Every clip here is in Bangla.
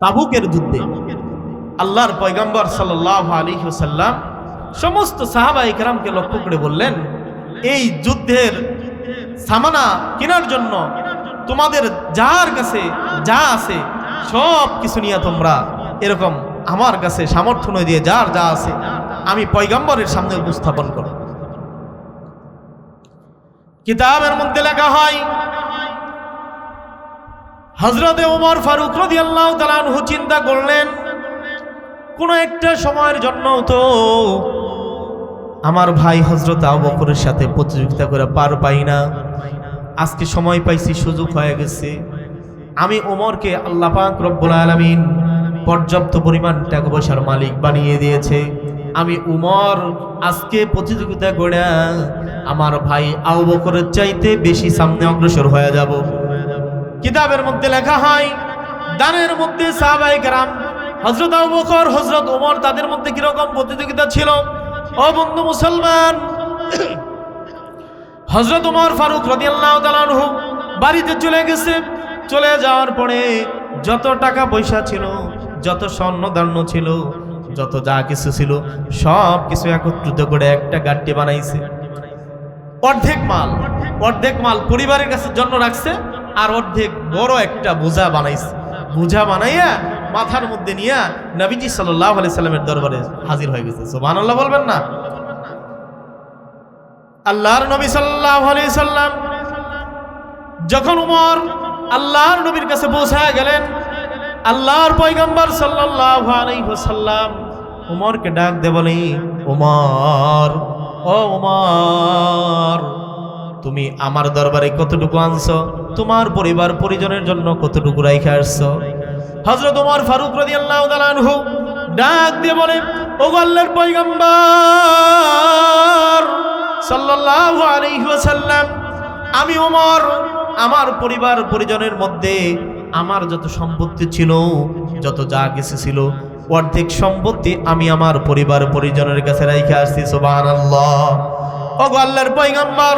তাবুকের যুদ্ধে আল্লাহর পয়গম্বর সাল্লাহ আলী সাল্লাম সমস্ত সাহাবা ইকরামকে লক্ষ্য করে বললেন, এই যুদ্ধের সামানা কেনার জন্য তোমাদের যার কাছে যা আছে সব কিছু নিয়ে তোমরা এরকম আমার কাছে সামর্থ্য নয় দিয়ে যার যা আছে আমি পয়গম্বরের সামনে উপস্থাপন করো কিতাবের মধ্যে লেখা হয় হজরতে ওমর ফারুক রদি আল্লাহ তালানহু চিন্তা করলেন, কোনো একটা সময়ের জন্য তো আমার ভাই হজরত আবু বকরের সাথে প্রতিযোগিতা করে পার পাই না। আজকে সময় পাইছি, সুযোগ হয়ে গেছে। আমি ওমরকে আল্লাহ পাক রব্বুল আলামিন পর্যাপ্ত পরিমাণ টাকা পয়সার মালিক বানিয়ে দিয়েছে। আমি উমর আজকে প্রতিযোগিতা করে আমার ভাই আবু বকরের চাইতে বেশি সামনে অগ্রসর হয়ে যাব। কিতাবের মধ্যে লেখা হয়, দানের মধ্যে সাহাবাই গ্রাম হজরত আবু বকর হজরত ওমর, তাদের মধ্যে কীরকম প্রতিযোগিতা ছিল? ও বন্ধু মুসলমান হজরত ওমর ফারুক রদিয়াল্লাহ বাড়িতে চলে গেছে। চলে যাওয়ার পরে যত টাকা পয়সা ছিল, যত স্বর্ণ দান্য ছিল, যত যা কিছু ছিল, সব কিছু একত্রিত করে একটা গাড্ডি বানাইছে। অর্ধেক মাল অর্ধেক মাল পরিবারের কাছে জন্য রাখছে। আর অর্ধেক বড় একটা বোঝা বানাইছে। বোঝা বানাইয়া মাথার মধ্যে নিয়ে নবীজি সাল্লাহ আলি সাল্লামের দরবারে হাজির হয়ে গেছে। সোবান আল্লাহ বলবেন না? আল্লাহর নবী সাল্লাহ আলি সাল্লাম যখন উমর আল্লাহর নবীর কাছে পৌঁছায় গেলেন, আল্লাহর পয়গম্বর সাল্লাহ আলাইসাল্লাম উমরকে ডাক দে বলে, উমর, ও উমর তুমি আমার দরবারে কতটুকু আনছো? তোমার পরিবার পরিজনের জন্য কতটুকু রাইখে আসছো? হজরত উমর ফারুক রদি আল্লাহ দালানহু ডাক দিয়ে বলে ও আল্লাহর পয়গম্বর, সাল্লাল্লাহু আলাইহি ওয়াসাল্লাম, আমি ওমর আমার পরিবার পরিজনের মধ্যে আমার যত সম্পত্তি ছিল, যত যা কিছু ছিল, অর্ধেক সম্পত্তি আমি আমার পরিবার পরিজনের কাছে রাইখে আসছি, সুবহানাল্লাহ। ও গো আল্লাহর পয়গম্বর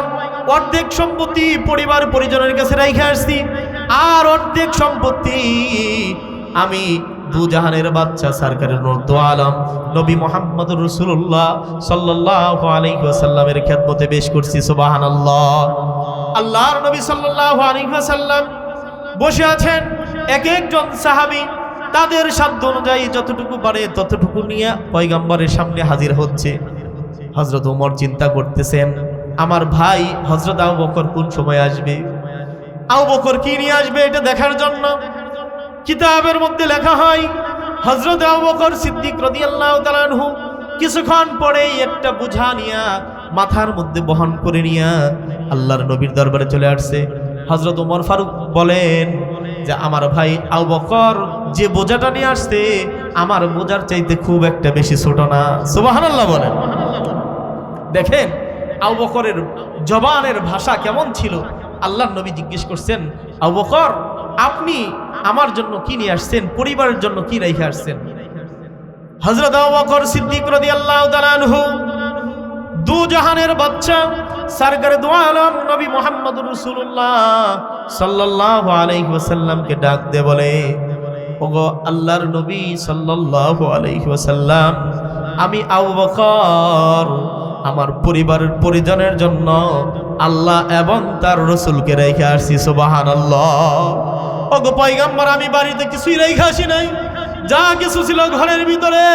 অর্ধেক সম্পত্তি পরিবার পরিজনের কাছে রেখে আসছি। আর অর্ধেক সম্পত্তি আমি দুজাহানের বাচ্চা সরকারের দো আলম, নবী মোহাম্মদ রসুল্লাহ সাল্লাহ আলহিহাসাল্লামের খ্যাতমতে বেশ করছি সুবাহান আল্লাহ আল্লাহর নবী সাল্লাহ আলহিহাসাল্লাম বসে আছেন এক একজন সাহাবি। তাদের সাধ্য অনুযায়ী যতটুকু পারে ততটুকু নিয়ে পয়গম্বরের সামনে হাজির হচ্ছে। হজরত উমর চিন্তা করতেছেন আমার ভাই হজরত আবু বকর কোন সময় আসবে? আউ বকর কি নিয়ে আসবে এটা দেখার জন্য? কিতাবের মধ্যে লেখা হয় হজরত আবু বকর সিদ্দিক রাদিয়াল্লাহু তাআলাহু কিছুক্ষণ পরেই একটা বোঝা নিয়া মাথার মধ্যে বহন করে নিয়া আল্লাহর নবীর দরবারে চলে আসছে। হজরত উমর ফারুক বলেন যে, আমার ভাই আউ বকর যে বোঝাটা নিয়ে আসছে, আমার বোঝার চাইতে খুব একটা বেশি ছোট না। সুবহানাল্লাহ বলেন। দেখেন আবু বকরের জবানের ভাষা কেমন ছিল? আল্লাহ নবী জিজ্ঞেস করছেন, আবু বকর, আপনি আমার জন্য কি নিয়ে আসছেন? পরিবারের জন্য কি রেখে আসছেন? হজরত বকর সিদ্দিক তাআলা আনহু, দু জাহানের বাচ্চা সরকার দু আলম নবী মুহাম্মদুর রাসূলুল্লাহ সাল্লাল্লাহু আলাইহি ওয়াসাল্লামকে ডাক দে বলে, ওগো আল্লাহর নবী সাল্লাল্লাহু আলাইহি ওয়াসাল্লাম, আমি আবু বকর আমার পরিবারের পরিজনের জন্য আল্লাহ এবং তার রসুলকে রেখে আসছি সুবাহান আল্লাহ ওগো পয়গাম্বর, আমি বাড়িতে কিছুই রেখে আসি নাই। যা কিছু ছিল ঘরের ভিতরে,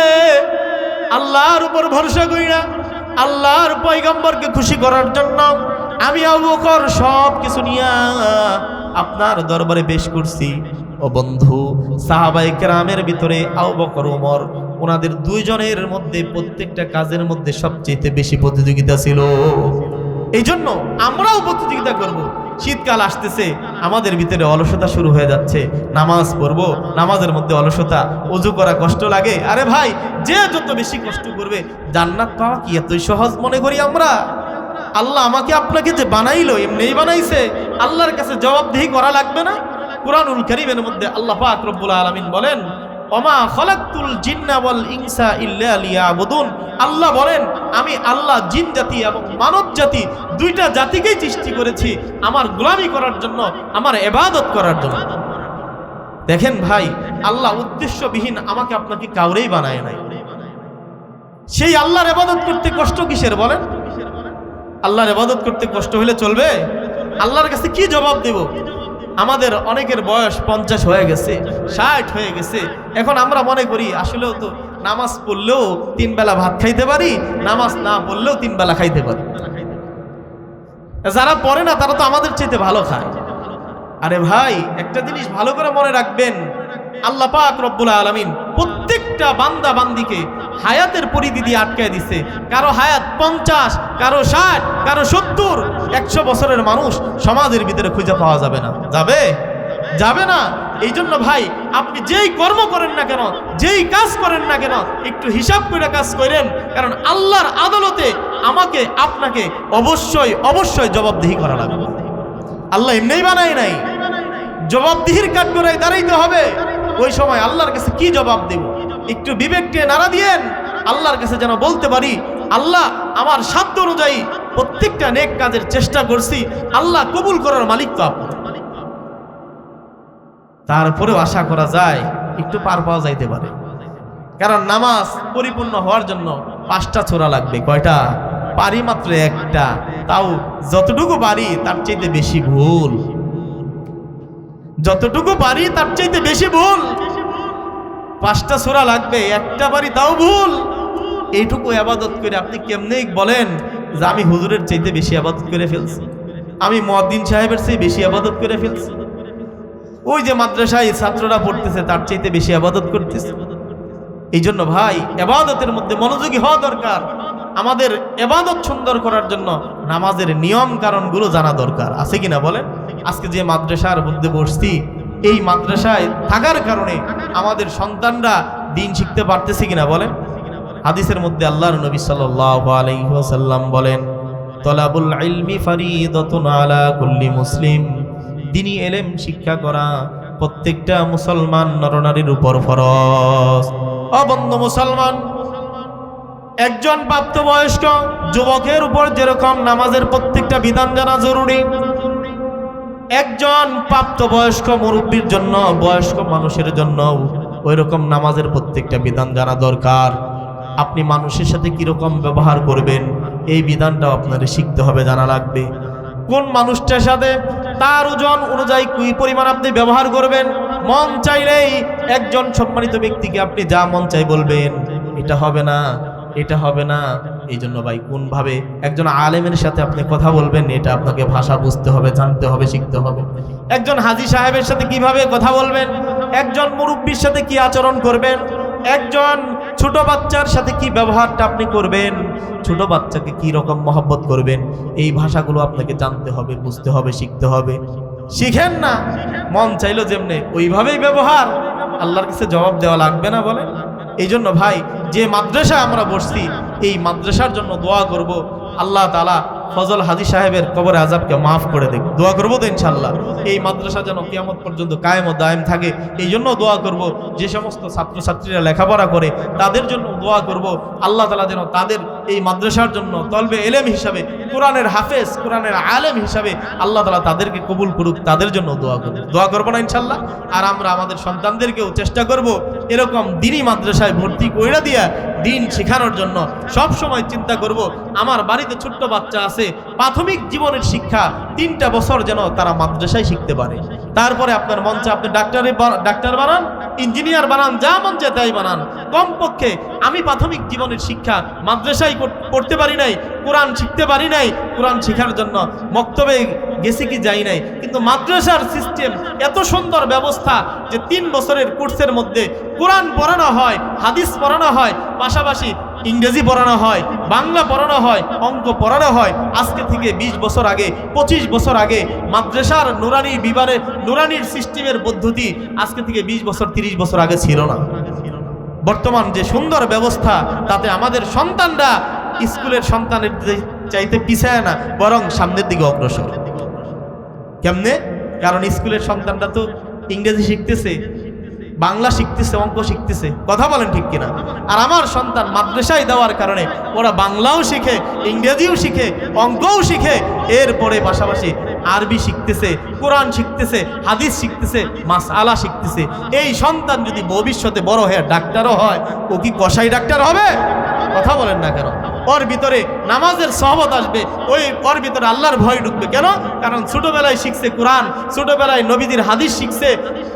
আল্লাহর উপর ভরসা করি না। আল্লাহর পয়গাম্বরকে খুশি করার জন্য আমি অবকর সব কিছু নিয়ে আপনার দরবারে বেশ করছি। ও বন্ধু সাহাবাই কেরামের ভিতরে আউ বকর ওমর ওনাদের দুইজনের মধ্যে, প্রত্যেকটা কাজের মধ্যে সবচেয়ে বেশি প্রতিযোগিতা ছিল। এই জন্য আমরাও প্রতিযোগিতা করব। শীতকাল আসতেছে, আমাদের ভিতরে অলসতা শুরু হয়ে যাচ্ছে। নামাজ পড়ব, নামাজের মধ্যে অলসতা, উজু করা কষ্ট লাগে। আরে ভাই, যে যত বেশি কষ্ট করবে, জান্নাত পাওয়া কি এতই সহজ মনে করি আমরা? আল্লাহ আমাকে আপনাকে যে বানাইলো, এমনিই বানাইছে। আল্লাহর কাছে জবাবদিহি করা লাগবে না। কোরআনুল করিমের মধ্যে আল্লাহ পাক রব্বুল আলামিন বলেন অমা খলাকুল জিন্না ওয়াল ইনসা ইল্লা লিয়াবুদুন। আল্লাহ বলেন, আমি আল্লাহ জিন জাতি এবং মানব জাতি দুইটা জাতিকেই সৃষ্টি করেছি আমার গোলামি করার জন্য, আমার এবাদত করার জন্য। দেখেন ভাই, আল্লাহ উদ্দেশ্যবিহীন আমাকে আপনাকে কাউরেই বানায় নাই। সেই আল্লাহর এবাদত করতে কষ্ট কিসের বলেন? আল্লাহর এবাদত করতে কষ্ট হলে চলবে? আল্লাহর কাছে কি জবাব দেব? আমাদের অনেকের বয়স পঞ্চাশ হয়ে গেছে, ষাট হয়ে গেছে। এখন আমরা মনে করি, আসলেও তো নামাজ পড়লেও তিন বেলা ভাত খাইতে পারি, নামাজ না পড়লেও তিন বেলা খাইতে পারি। যারা পড়ে না, তারা তো আমাদের চেয়েতে ভালো খায়। আরে ভাই, একটা জিনিস ভালো করে মনে রাখবেন আল্লাহ পাক রব্বুল আলমিন প্রত্যেকটা বান্দা বান্দিকে হায়াতের পরিধি দিয়ে আটকায় দিছে। কারও হায়াত পঞ্চাশ, কারও ষাট, কারও সত্তর, একশো বছরের মানুষ সমাজের ভিতরে খুঁজে পাওয়া যাবে না। যাবে? যাবে না। এই জন্য ভাই, আপনি যেই কর্ম করেন না কেন, যেই কাজ করেন না কেন, একটু হিসাব করে কাজ করেন। কারণ আল্লাহর আদালতে আমাকে, আপনাকে অবশ্যই অবশ্যই জবাবদিহি করা লাগবে। আল্লাহ এমনিই বানায় নাই। জবাবদিহির কাঠগড়ায় দাঁড়াইতে হবে। ওই সময় আল্লাহর কাছে কি জবাব দেব? একটু বিবেককে নাড়া দিয়েন। আল্লাহর কাছে যেন বলতে পারি, আল্লাহ আমার সাধ্য অনুযায়ী প্রত্যেকটা নেক কাজের চেষ্টা করছি, আল্লাহ কবুল করার মালিক তো আপনি। তারপরেও আশা করা যায়, একটু পার পাওয়া যাইতে পারে। কারণ নামাজ পরিপূর্ণ হওয়ার জন্য পাঁচটা ছোড়া লাগবে, কয়টা? পারি মাত্র একটা। তাও যতটুকু পারি, তার চাইতে বেশি ভুল। যতটুকু পারি তার চাইতে বেশি ভুল। পাঁচটা সোরা লাগবে, একটা বাড়ি তাও ভুল। এইটুকু আবাদত করে আপনি কেমনে বলেন যে আমি হুজুরের চাইতে বেশি আবাদত করে ফেলছি। আমি মদিন সাহেবের চেয়ে বেশি আবাদত করে ফেলছি। ওই যে মাদ্রাসায় ছাত্ররা পড়তেছে, তার চাইতে বেশি আবাদত করতেছে। এই জন্য ভাই এবাদতের মধ্যে মনোযোগী হওয়া দরকার। আমাদের এবাদত সুন্দর করার জন্য নামাজের নিয়ম কারণগুলো জানা দরকার। আছে কিনা বলেন? আজকে যে মাদ্রাসার মধ্যে বসছি, এই মাদ্রাসায় থাকার কারণে আমাদের সন্তানরা দিন শিখতে পারতেছে কিনা বলেন? হাদিসের মধ্যে আল্লাহর নবী ওয়াসাল্লাম বলেন আলা মুসলিম। দিনী এলেম শিক্ষা করা প্রত্যেকটা মুসলমান নরনারীর উপর ফরজ। অবন্ধ মুসলমান একজন প্রাপ্তবয়স্ক যুবকের উপর যেরকম নামাজের প্রত্যেকটা বিধান জানা জরুরি, একজন প্রাপ্তবয়স্ক মুরব্বীর জন্য, বয়স্ক মানুষের জন্য ওই রকম নামাজের প্রত্যেকটা বিধান জানা দরকার। আপনি মানুষের সাথে কীরকম ব্যবহার করবেন, এই বিধানটাও আপনার শিখতে হবে, জানা লাগবে। কোন মানুষটার সাথে তার ওজন অনুযায়ী কি পরিমাণ আপনি ব্যবহার করবেন, মন চাইলেই একজন সম্মানিত ব্যক্তিকে আপনি যা মন চাই বলবেন, এটা হবে না। এটা হবে না। এই জন্য ভাই, কোনভাবে একজন আলেমের সাথে আপনি কথা বলবেন, এটা আপনাকে ভাষা বুঝতে হবে, জানতে হবে, শিখতে হবে। একজন হাজি সাহেবের সাথে কীভাবে কথা বলবেন? একজন মুরব্বীর সাথে কি আচরণ করবেন? একজন ছোট বাচ্চার সাথে কি ব্যবহারটা আপনি করবেন? ছোট বাচ্চাকে কি রকম মহব্বত করবেন? এই ভাষাগুলো আপনাকে জানতে হবে, বুঝতে হবে, শিখতে হবে। শিখেন না। মন চাইলো যেমনে, ওইভাবেই ব্যবহার। আল্লাহর কাছে জবাব দেওয়া লাগবে না বলে এই জন্য ভাই যে মাদ্রাসায় আমরা বসছি এই মাদ্রাসার জন্য দোয়া করব। আল্লাহ তালা ফজল হাজি সাহেবের কবরে আজাবকে মাফ করে দেব দোয়া করব তো ইনশাল্লাহ এই মাদ্রাসা যেন কিয়ামত পর্যন্ত কায়েম ও দায়েম থাকে, এই জন্য দোয়া করব। যে সমস্ত ছাত্রছাত্রীরা লেখাপড়া করে, তাদের জন্য দোয়া করব। আল্লাহ তালা যেন তাদের এই মাদ্রাসার জন্য তলবে এলেম হিসাবে, কোরআনের হাফেজ, কোরআনের আলেম হিসাবে আল্লাহ তালা তাদেরকে কবুল করুক, তাদের জন্য দোয়া করব। দোয়া করব না ইনশাল্লাহ আর আমরা আমাদের সন্তানদেরকেও চেষ্টা করব, এরকম দিনই মাদ্রাসায় ভর্তি কইরা দিয়া দিন শেখানোর জন্য সব সময় চিন্তা করব, আমার বাড়িতে ছোট্ট বাচ্চা আছে, প্রাথমিক জীবনের শিক্ষা, তিনটা বছর যেন তারা মাদ্রাসায় শিখতে পারে। তারপরে আপনার মঞ্চে আপনি ডাক্তারে ডাক্তার বানান ইঞ্জিনিয়ার বানান, যা মন যে তাই বানান। কমপক্ষে আমি প্রাথমিক জীবনের শিক্ষা মাদ্রাসায় পড়তে পারি নাই, কোরআন শিখতে পারি নাই, কোরআন শেখার জন্য মক্তবে গেছি কি যাই নাই। কিন্তু মাদ্রাসার সিস্টেম এত সুন্দর ব্যবস্থা যে তিন বছরের কোর্সের মধ্যে কোরআন পড়ানো হয়, হাদিস পড়ানো হয়, পাশাপাশি ইংরেজি পড়ানো হয়, বাংলা পড়ানো হয়, অঙ্ক পড়ানো হয়। আজকে থেকে ২০ বছর আগে ২৫ বছর আগে মাদ্রাসার নুরানি বিবারে, নুরানির সিস্টেমের পদ্ধতি আজকে থেকে ২০ বছর ৩০ বছর আগে ছিল না। বর্তমান যে সুন্দর ব্যবস্থা, তাতে আমাদের সন্তানরা স্কুলের সন্তানের চাইতে পিছায় না, বরং সামনের দিকে অগ্রসর। কেমনে? কারণ স্কুলের সন্তানরা তো ইংরেজি শিখতেছে। বাংলা শিখতেছে, অঙ্ক শিখতেছে, কথা বলেন ঠিক কিনা? আর আমার সন্তান মাদ্রাসায় দেওয়ার কারণে ওরা বাংলাও শিখে, ইংরেজিও শিখে, অঙ্কও শিখে, এরপরে পাশাপাশি আরবি শিখতেছে, কোরআন শিখতেছে, হাদিস শিখতেছে মাস আলা শিখতেছে। এই সন্তান যদি ভবিষ্যতে বড় হয়ে ডাক্তারও হয়, ও কি কসাই ডাক্তার হবে? কথা বলেন না কেন। ওর ভিতরে নামাজের সহবত আসবে, ওই ওর ভিতরে আল্লাহর ভয় ঢুকবে। কেন? কারণ ছোটবেলায় শিখছে কোরআন, ছোটবেলায় নবীদের হাদিস শিখছে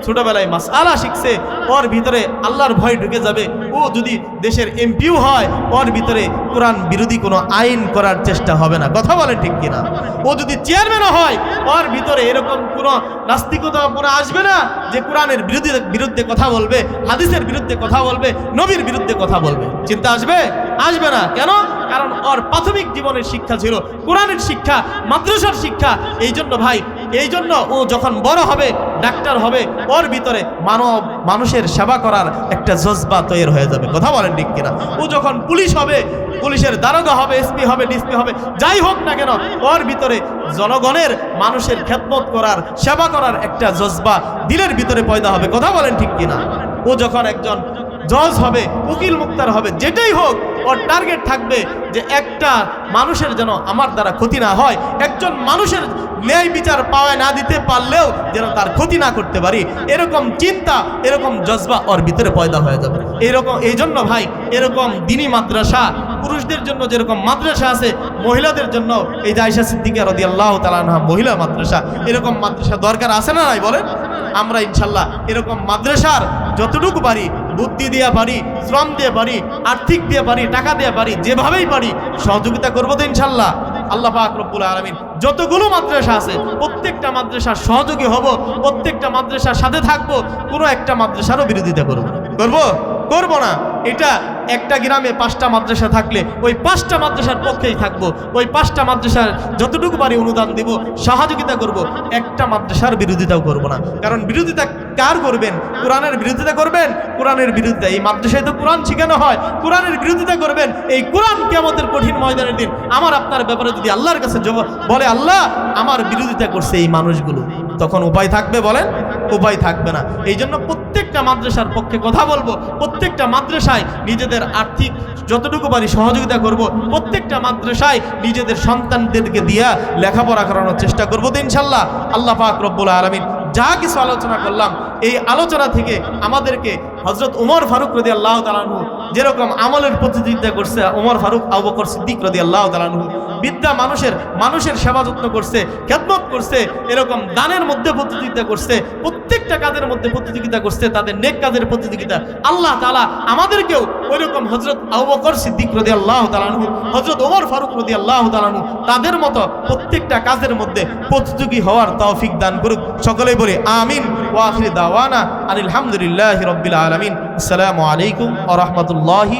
ছোটবেলায় মাস আলা শিখছে ওর ভিতরে আল্লাহর ভয় ঢুকে যাবে। ও যদি দেশের এমপিও হয় ওর ভিতরে কোরআন বিরোধী কোনো আইন করার চেষ্টা হবে না। কথা বলে ঠিক কিনা? ও যদি চেয়ারম্যানও হয় ওর ভিতরে এরকম কোনো নাস্তিকতা কোনো আসবে না, যে কোরআনের বিরোধী, বিরুদ্ধে কথা বলবে, হাদিসের বিরুদ্ধে কথা বলবে, নবীর বিরুদ্ধে কথা বলবে। চিন্তা আসবে? আসবে না। কেন? কারণ ওর প্রাথমিক জীবনের শিক্ষা ছিল কোরআনের শিক্ষা, মাদ্রাসার শিক্ষা। এই জন্য ভাই এই জন্য ও যখন বড় হবে ডাক্তার হবে, ওর ভিতরে মানব, মানুষের সেবা করার একটা জজ্বা তৈরি হয়ে যাবে। কথা বলেন ঠিক কিনা? ও যখন পুলিশ হবে, পুলিশের দারোগা হবে, এসপি হবে, ডিসপি হবে, যাই হোক না কেন, ওর ভিতরে জনগণের মানুষের খেদমত করার, সেবা করার একটা জজ্বা দিলের ভিতরে পয়দা হবে। কথা বলেন ঠিক কিনা? ও যখন একজন জজ হবে, উকিল মুক্তার হবে, যেটাই হোক, ওর টার্গেট থাকবে যে একটা মানুষের যেন আমার দ্বারা ক্ষতি না হয়, একজন মানুষের ন্যায় বিচার পাওয়া না দিতে পারলেও যেন তার ক্ষতি না করতে পারি, এরকম চিন্তা, এরকম জজবা ওর ভিতরে পয়দা হয়ে যাবে। এরকম এই জন্য ভাই, এরকম দিনী মাদ্রাসা, পুরুষদের জন্য যেরকম মাদ্রাসা আছে, মহিলাদের জন্য, এই জায়সা সিদ্দিকা রদি আল্লাহ তালানহা মহিলা মাদ্রাসা, এরকম মাদ্রাসা দরকার আছে না নাই বলেন? আমরা ইনশাল্লাহ এরকম মাদ্রাসার যতটুকু পারি বুদ্ধি দিয়ে পারি, শ্রম দিয়ে পারি, আর্থিক দিয়ে পারি, টাকা দিয়ে পারি, যেভাবেই পারি, সহযোগিতা করব তো ইনশাল্লাহ। আল্লাহ পাক রব্বুল আলমিন যতগুলো মাদ্রাসা আছে, প্রত্যেকটা মাদ্রাসার সহযোগী হব, প্রত্যেকটা মাদ্রাসার সাথে থাকব কোনো একটা মাদ্রাসারও বিরোধিতা করব। করব? করব না। এটা একটা গ্রামে পাঁচটা মাদ্রাসা থাকলে ওই পাঁচটা মাদ্রাসার পক্ষেই থাকব। ওই পাঁচটা মাদ্রাসার যতটুকু পারি অনুদান দিব, সহযোগিতা করব, একটা মাদ্রাসার বিরোধিতাও করব না। কারণ বিরোধিতা কার করবেন? কোরআনের বিরোধিতা করবেন? কোরআনের বিরোধিতা। এই মাদ্রাসায় তো কোরআন শেখানো হয়। কোরআনের বিরোধিতা করবেন? এই কোরআন কেমতের কঠিন ময়দানের দিন। আমার আপনার ব্যাপারে যদি আল্লাহর কাছে বলে, আল্লাহ, আমার বিরোধিতা করছে এই মানুষগুলো। তখন উপায় থাকবে বলেন? উপায় থাকবে না। এই জন্য প্রত্যেকটা মাদ্রাসার পক্ষে কথা বলব, প্রত্যেকটা মাদ্রাসায় নিজেদের আর্থিক যতটুকু পারি সহযোগিতা করব, প্রত্যেকটা মাদ্রাসায় নিজেদের সন্তানদেরকে দিয়া লেখাপড়া করানোর চেষ্টা করব তো ইনশাল্লাহ। আল্লাহ পাক রব্বুল আলমিন যা কিছু আলোচনা করলাম, এই আলোচনা থেকে আমাদেরকে হজরত উমর ফারুক রদি আল্লাহ তালানহু যেরকম আমলের প্রতিযোগিতা করছে, উমর ফারুক আবু বকর সিদ্দিক রদি আল্লাহ তালানহু বিদ্যা মানুষের মানুষের সেবা যত্ন করছে, খেদমত করছে, এরকম দানের মধ্যে প্রতিযোগিতা করছে, প্রত্যেকটা কাজের মধ্যে প্রতিযোগিতা করছে, তাদের নেক কাজের প্রতিযোগিতা। আল্লাহ তালা আমাদেরকেও ওইরকম হজরত আবু বকর সিদ্দিক রদি আল্লাহ তালানহু হজরত ওমর ফারুক রদি আল্লাহ তালানহু তাদের মতো প্রত্যেকটা কাজের মধ্যে প্রতিযোগী হওয়ার তৌফিক দান করুক সকলেই বলি, আমিন। ওয়াখির দাওয়ানা আলহামদুলিল্লাহ রব্বিল আলমিন। আসসালামু আলাইকুম আ রহমতুল্লাহি